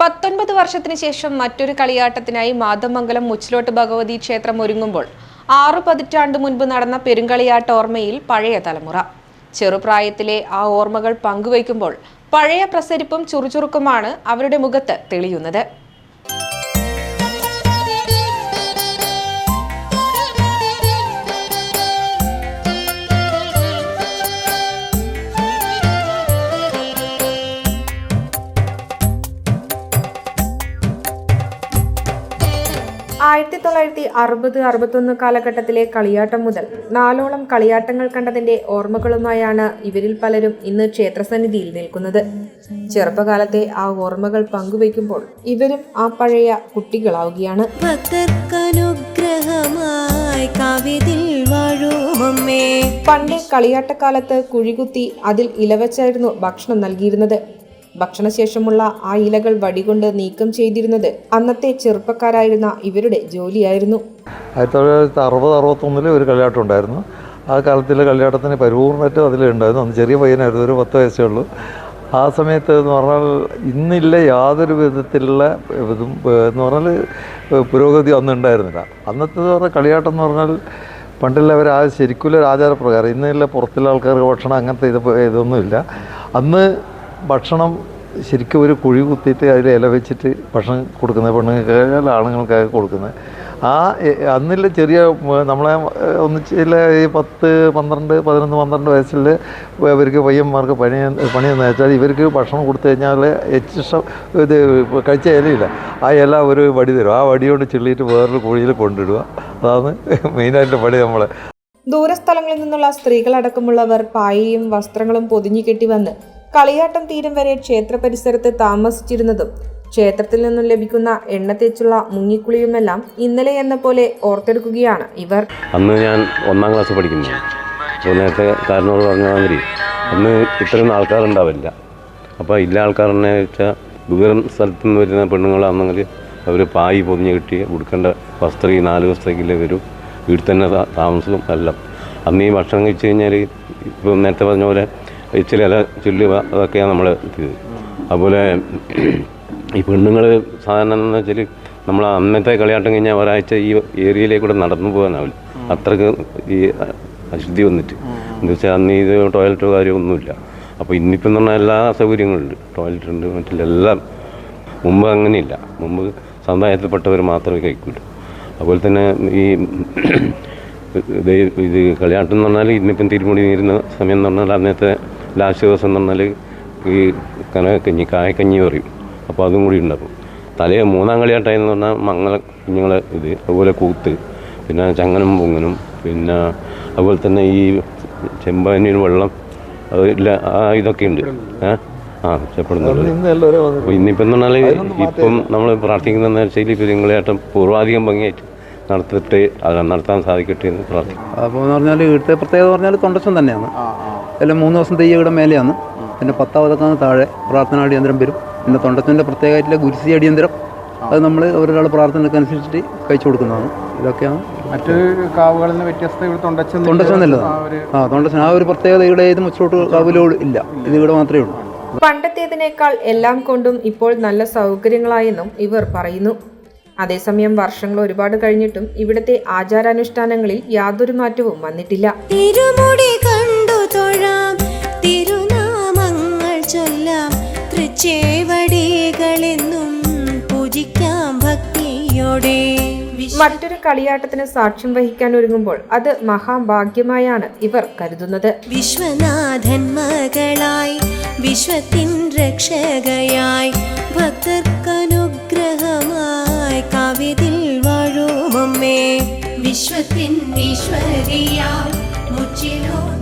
പത്തൊൻപത് വർഷത്തിന് ശേഷം മറ്റൊരു കളിയാട്ടത്തിനായി മാതമംഗലം മുച്ചിലോട്ട് ഭഗവതി ക്ഷേത്രം ഒരുങ്ങുമ്പോൾ ആറു പതിറ്റാണ്ട് മുൻപ് നടന്ന പെരുങ്കളിയാട്ട ഓർമ്മയിൽ പഴയ തലമുറ. ചെറുപ്രായത്തിലെ ആ ഓർമ്മകൾ പങ്കുവയ്ക്കുമ്പോൾ പഴയ പ്രസരിപ്പും ചുറുചുറുക്കുമാണ് അവരുടെ മുഖത്ത് തെളിയുന്നത്. ആയിരത്തി തൊള്ളായിരത്തി അറുപത് അറുപത്തൊന്ന് കാലഘട്ടത്തിലെ കളിയാട്ടം മുതൽ നാലോളം കളിയാട്ടങ്ങൾ കണ്ടതിന്റെ ഓർമ്മകളുമായാണ് ഇവരിൽ പലരും ഇന്ന് ക്ഷേത്രസന്നിധിയിൽ നിൽക്കുന്നത്. ചെറുപ്പകാലത്തെ ആ ഓർമ്മകൾ പങ്കുവയ്ക്കുമ്പോൾ ഇവരും ആ പഴയ കുട്ടികളാവുകയാണ്. പണ്ട് കളിയാട്ടക്കാലത്ത് കുഴികുത്തി അതിൽ ഇലവച്ചായിരുന്നു ഭക്ഷണം നൽകിയിരുന്നത്. ഭക്ഷണശേഷമുള്ള ആ ഇലകൾ വടികൊണ്ട് നീക്കം ചെയ്തിരുന്നത് അന്നത്തെ ചെറുപ്പക്കാരായിരുന്ന ഇവരുടെ ജോലിയായിരുന്നു. ആയിരത്തി തൊള്ളായിരത്തി അറുപത് അറുപത്തൊന്നിൽ ഒരു കല്യാട്ടം ഉണ്ടായിരുന്നു. ആ കാലത്തിലെ കല്യാട്ടത്തിന് പരിപൂർണമായിട്ട് അതിലുണ്ടായിരുന്നു. അന്ന് ചെറിയ പയ്യനായിരുന്നു ഒരു പത്ത് വയസ്സേ ഉള്ളൂ. ആ സമയത്ത് എന്ന് പറഞ്ഞാൽ ഇന്നില്ല യാതൊരു വിധത്തിലുള്ള ഇതും എന്ന് പറഞ്ഞാൽ പുരോഗതി ഒന്നും ഉണ്ടായിരുന്നില്ല. അന്നത്തെ പറഞ്ഞാൽ കളിയാട്ടം എന്ന് പറഞ്ഞാൽ പണ്ടുള്ളവർ ആ ശരിക്കുള്ള ഒരു ആചാരപ്രകാരം ഇന്നില്ല പുറത്തുള്ള ആൾക്കാർക്ക് ഭക്ഷണം അങ്ങനത്തെ ഇത് ഇതൊന്നുമില്ല. അന്ന് ഭക്ഷണം ശരിക്കും ഒരു കുഴി കുത്തിയിട്ട് അതിൽ ഇല വെച്ചിട്ട് ഭക്ഷണം കൊടുക്കുന്നത് പെണ്ണുങ്ങൾക്ക് ആണുങ്ങൾക്കൊക്കെ കൊടുക്കുന്നത്. ആ അന്നില്ല ചെറിയ നമ്മളെ ഒന്നിച്ചില്ല ഈ പത്ത് പന്ത്രണ്ട് പതിനൊന്ന് പന്ത്രണ്ട് വയസ്സിൽ ഇവർക്ക് പയ്യന്മാർക്ക് പണി പണിയെന്ന് വെച്ചാൽ ഇവർക്ക് ഭക്ഷണം കൊടുത്തു കഴിഞ്ഞാൽ എച്ചിഷ്ടം ഇത് കഴിച്ച ഇലയില്ല. ആ ഇല ഒരു വടി തരും. ആ വടി കൊണ്ട് ചിള്ളിയിട്ട് വേറൊരു കുഴിയിൽ കൊണ്ടിടുക. അതാണ് മെയിനായിട്ട് പണി നമ്മൾ ദൂരസ്ഥലങ്ങളിൽ നിന്നുള്ള സ്ത്രീകളടക്കമുള്ളവർ പായയും വസ്ത്രങ്ങളും പൊതിഞ്ഞു കെട്ടി വന്ന് കളിയാട്ടം തീരം വരെ ക്ഷേത്ര പരിസരത്ത് താമസിച്ചിരുന്നതും ക്ഷേത്രത്തിൽ നിന്നും ലഭിക്കുന്ന എണ്ണ തേച്ചുള്ള മുങ്ങിക്കുളിയുമെല്ലാം ഇന്നലെ എന്ന പോലെ ഓർത്തെടുക്കുകയാണ് ഇവർ. അന്ന് ഞാൻ ഒന്നാം ക്ലാസ് പഠിക്കുന്നു. അപ്പോൾ നേരത്തെ കാരനോട് പറഞ്ഞ മാതിരി അന്ന് ഇത്രയും ആൾക്കാരുണ്ടാവില്ല. അപ്പോൾ ഇല്ല ആൾക്കാരെന്നെ വെച്ചാൽ ദൂരം സ്ഥലത്തു നിന്ന് വരുന്ന പെണ്ണുങ്ങളാണെങ്കിൽ അവർ പായി പൊതിഞ്ഞ് കിട്ടി ഉടുക്കേണ്ട വസ്ത്രം ഈ നാല് ദിവസത്തേക്കില്ലേ വരും. വീട്ടിൽ തന്നെ താമസവും എല്ലാം. അന്ന് ഈ ഭക്ഷണം കഴിച്ച് കഴിഞ്ഞാൽ ഇപ്പം നേരത്തെ പറഞ്ഞ പോലെ ഇച്ചിരി ഇല ചുല്ലുക അതൊക്കെയാണ് നമ്മൾ അതുപോലെ ഈ പെണ്ണുങ്ങൾ സാധാരണ എന്ന് വെച്ചാൽ നമ്മൾ അന്നത്തെ കളിയാട്ടം കഴിഞ്ഞാൽ ഒരാഴ്ച ഈ ഏരിയയിലേക്കൂടെ നടന്നു പോകാനാവില്ല. അത്രയ്ക്ക് ഈ അശുദ്ധി വന്നിട്ട്. എന്ന് വെച്ചാൽ അന്ന് ഇത് ടോയ്ലറ്റോ കാര്യമോ ഒന്നുമില്ല. അപ്പോൾ ഇന്നിപ്പം എന്ന് പറഞ്ഞാൽ എല്ലാ സൗകര്യങ്ങളുണ്ട്. ടോയ്ലറ്റ് ഉണ്ട് മറ്റുള്ള എല്ലാം. മുമ്പ് അങ്ങനെയില്ല. മുമ്പ് സമുദായത്തിൽപ്പെട്ടവർ മാത്രമേ കഴിക്കൂ അതുപോലെ തന്നെ ഈ ഇത് കളിയാട്ടം എന്ന് പറഞ്ഞാൽ ഇന്നിപ്പം തിരുമുടി നേരുന്ന സമയം എന്ന് പറഞ്ഞാൽ അന്നത്തെ ലാസ്റ്റ് ദിവസം എന്ന് ഈ ഈ കനകക്കഞ്ഞി കായക്കഞ്ഞി പറയും. അപ്പോൾ അതും കൂടി ഉണ്ടാക്കും. തലേ മൂന്നാം കളിയാട്ടമെന്ന് പറഞ്ഞാൽ മംഗള കുഞ്ഞുങ്ങളെ ഇത് അതുപോലെ കൂത്ത് പിന്നെ ചങ്ങനും പൊങ്ങനും പിന്നെ അതുപോലെ തന്നെ ഈ ചെമ്പാനിന് വെള്ളം അത് ഇല്ല ആ ഇതൊക്കെ ഉണ്ട്. ഏ? ആ അപ്പോൾ ഇന്നിപ്പം എന്ന് പറഞ്ഞാൽ ഇപ്പം നമ്മൾ പ്രാർത്ഥിക്കുന്ന വെച്ചാൽ പെരുങ്കളിയാട്ടം പൂർവാധികം ഭംഗിയായിട്ട് നടത്തിട്ട് അത് നടത്താൻ സാധിക്കട്ടെ എന്ന് പ്രാർത്ഥിക്കും അപ്പോൾ എന്ന് പറഞ്ഞാൽ ഇവിടുത്തെ പ്രത്യേകത എന്ന് പറഞ്ഞാൽ തൊണ്ടച്ചം തന്നെയാണ്. എല്ലാം മൂന്ന് ദിവസം തെയ്യയുടെ മേലെയാണ്. പിന്നെ പത്താവതൊക്കെ താഴെ പ്രാർത്ഥന അടിയന്തരം വരും. പിന്നെ തൊണ്ടച്ചന്റെ പ്രത്യേകമായിട്ടുള്ള ഗുരുസി അടിയന്തരം അത് നമ്മൾ ഒരാൾ പ്രാർത്ഥനയ്ക്ക് അനുസരിച്ചിട്ട് കഴിച്ചു കൊടുക്കുന്നതാണ്. ഇതൊക്കെയാണ് മറ്റ് കാവുകളിൽ നിന്ന് വ്യത്യസ്ത ഇവിടെ തൊണ്ടച്ചൻ തൊണ്ടച്ചൻ നല്ലതാണ് ആ തൊണ്ടച്ചൻ. ആ ഒരു പ്രത്യേകത ഇവിടെ ഏത് മുച്ചോട്ട് കാവിലോട് ഇല്ല. ഇത് ഇവിടെ മാത്രമേ ഉള്ളൂ. പണ്ടത്തേതിനേക്കാൾ എല്ലാം കൊണ്ടും ഇപ്പോൾ നല്ല സൗകര്യങ്ങളായെന്നും ഇവർ പറയുന്നു. അതേസമയം വർഷങ്ങൾ ഒരുപാട് കഴിഞ്ഞിട്ടും ഇവിടുത്തെ ആചാരാനുഷ്ഠാനങ്ങളിൽ യാതൊരു മാറ്റവും വന്നിട്ടില്ല. തിരുമുടി കണ്ടു തൊഴാം തിരുനാമങ്ങൾ ചൊല്ലാം തൃച്ചേവടികളെന്നും പൂജിക്കാം ഭക്തിയോടെ. മറ്റൊരു കളിയാട്ടത്തിന് സാക്ഷ്യം വഹിക്കാൻ ഒരുങ്ങുമ്പോൾ അത് മഹാഭാഗ്യമായാണ് ഇവർ കരുതുന്നത്. വിശ്വനാഥൻ മകളായി വിശ്വത്തിൻ രക്ഷകയായി ഭക്തർക്കനുഗ്രഹമായി കവിതിൽ വാഴുമമ്മേ. വിശ്വത്തിൻ ഈശ്വരിയാ മുച്ചിലോ